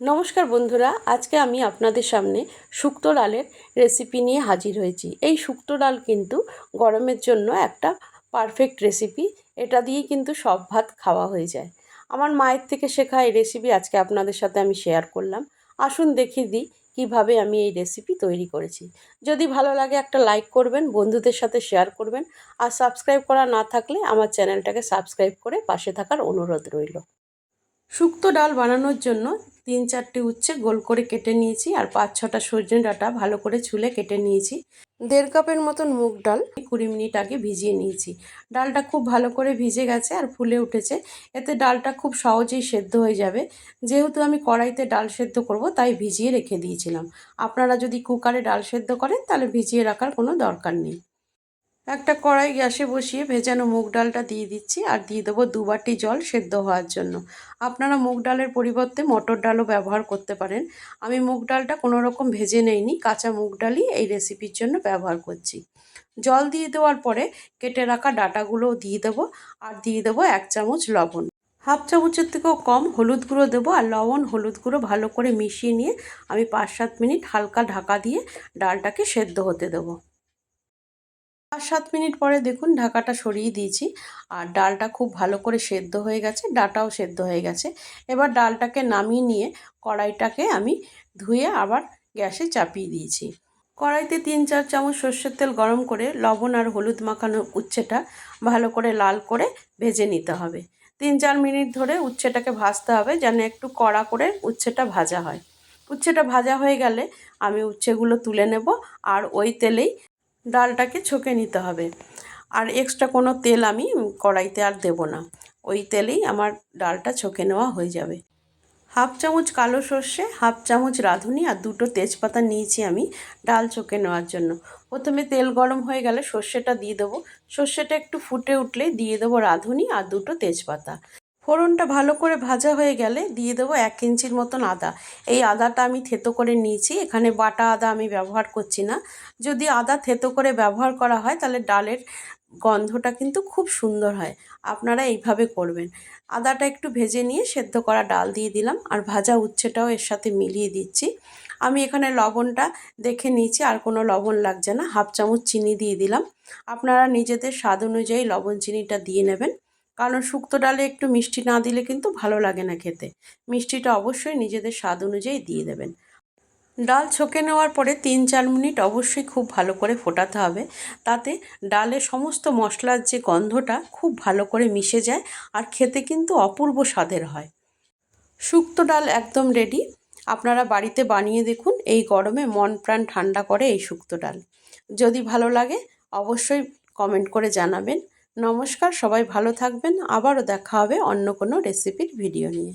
নমস্কার বন্ধুরা, আজকে আমি আপনাদের সামনে শুক্তো ডালের রেসিপি নিয়ে হাজির হয়েছি। এই শুক্তো ডাল কিন্তু গরমের জন্য একটা পারফেক্ট রেসিপি এটা দিয়েই কিন্তু সব ভাত খাওয়া হয়ে যায়। আমার মায়ের থেকে শেখা এই রেসিপি আজকে আপনাদের সাথে আমি শেয়ার করলাম। আসুন দেখিয়ে দিই কীভাবে আমি এই রেসিপি তৈরি করেছি। যদি ভালো লাগে একটা লাইক করবেন, বন্ধুদের সাথে শেয়ার করবেন, আর সাবস্ক্রাইব করা না থাকলে আমার চ্যানেলটাকে সাবস্ক্রাইব করে পাশে থাকার অনুরোধ রইল। শুক্তো ডাল বানানোর জন্য তিন চারটে উচ্ছে গোল করে কেটে নিয়েছি আর পাঁচ ছটা সজনে ডাঁটা ভালো করে ছুলে কেটে নিয়েছি। দেড় কাপের মতন মুগ ডাল কুড়ি মিনিট আগে ভিজিয়ে নিয়েছি। ডালটা খুব ভালো করে ভিজে গেছে আর ফুলে উঠেছে। এতে ডালটা খুব সহজেই সেদ্ধ হয়ে যাবে। যেহেতু আমি কড়াইতে ডাল সেদ্ধ করব, তাই ভিজিয়ে রেখে দিয়েছিলাম। আপনারা যদি কুকারে ডাল সেদ্ধ করেন, তাহলে ভিজিয়ে রাখার কোনো দরকার নেই। একটা কড়াই গ্যাসে বসিয়ে ভেজানো মুগ ডালটা দিয়ে দিচ্ছি আর দিয়ে দেবো দু বাটি জল সেদ্ধ হওয়ার জন্য। আপনারা মুগ ডালের পরিবর্তে মটর ডালও ব্যবহার করতে পারেন। আমি মুগ ডালটা কোনো রকম ভেজে নেইনি, কাঁচা মুগ ডালই এই রেসিপির জন্য ব্যবহার করছি। জল দিয়ে দেওয়ার পরে কেটে রাখা ডাটাগুলোও দিয়ে দেবো আর দিয়ে দেবো এক চামচ লবণ। হাফ চামচের থেকেও কম হলুদ গুঁড়ো দেবো আর লবণ হলুদ গুঁড়ো ভালো করে মিশিয়ে নিয়ে আমি পাঁচ সাত মিনিট হালকা ঢাকা দিয়ে ডালটাকে সেদ্ধ হতে দেবো। পাঁচ সাত মিনিট পরে দেখুন ঢাকাটা সরিয়ে দিয়েছি। আর ডালটা খুব ভালো করে সেদ্ধ হয়ে গেছে, ডাটাও সেদ্ধ হয়ে গেছে। এবার ডালটাকে নামিয়ে নিয়ে কড়াইটাকে আমি ধুয়ে আবার গ্যাসে চাপিয়ে দিয়েছি। কড়াইতে তিন চার চামচ সর্ষের তেল গরম করে লবণ আর হলুদ মাখানো উচ্ছেটা ভালো করে লাল করে ভেজে নিতে হবে। তিন চার মিনিট ধরে উচ্ছেটাকে ভাজতে হবে যেন একটু কড়া করে উচ্ছেটা ভাজা হয়। উচ্ছেটা ভাজা হয়ে গেলে আমি উচ্ছেগুলো তুলে নেব আর ওই তেলেই ডালটাকে ছকে নিতে হবে। আর এক্সট্রা কোনো তেল আমি কড়াইতে আর দেব না। ওই তেলেই আমার ডালটা ছকে নেওয়া হয়ে যাবে। হাফ চামচ কালো সর্ষে, হাফ চামচ রাঁধুনি আর দুটো তেজপাতা নিয়েছি আমি ডাল চোখে নেওয়ার জন্য। প্রথমে তেল গরম হয়ে গেলে সর্ষেটা দিয়ে দেবো। সর্ষেটা একটু ফুটে উঠলে দিয়ে দেবো রাঁধুনি আর দুটো তেজপাতা। ফোড়নটা ভালো করে ভাজা হয়ে গেলে দিয়ে দেবো এক ইঞ্চির মতন আদা। এই আদাটা আমি থেতো করে নিয়েছি, এখানে বাটা আদা আমি ব্যবহার করছি না। যদি আদা থেতো করে ব্যবহার করা হয়, তাহলে ডালের গন্ধটা কিন্তু খুব সুন্দর হয়। আপনারা এইভাবে করবেন। আদাটা একটু ভেজে নিয়ে সেদ্ধ করা ডাল দিয়ে দিলাম, আর ভাজা উচ্ছেটাও এর সাথে মিলিয়ে দিচ্ছি। আমি এখানে লবণটা দেখে নিয়েছি, আর কোনো লবণ লাগছে না, হাফ চামচ চিনি দিয়ে দিলাম। আপনারা নিজেদের স্বাদ অনুযায়ী লবণ চিনিটা দিয়ে নেবেন। কারণ শুক্তো ডালে একটু মিষ্টি না দিলে কিন্তু ভালো লাগে না খেতে। মিষ্টিটা অবশ্যই নিজেদের স্বাদ অনুযায়ী দিয়ে দেবেন। ডাল ছকে নেওয়ার পরে তিন চার মিনিট অবশ্যই খুব ভালো করে ফোটাতে হবে। তাতে ডালে সমস্ত মশলার যে গন্ধটা খুব ভালো করে মিশে যায় আর খেতে কিন্তু অপূর্ব স্বাদের হয়। শুক্তো ডাল একদম রেডি আপনারা বাড়িতে বানিয়ে দেখুন, এই গরমে মন প্রাণ ঠান্ডা করে এই শুক্তো ডাল। যদি ভালো লাগে অবশ্যই কমেন্ট করে জানাবেন। নমস্কার সবাই ভালো থাকবেন। আবারও দেখা হবে অন্য কোনো রেসিপির ভিডিও নিয়ে।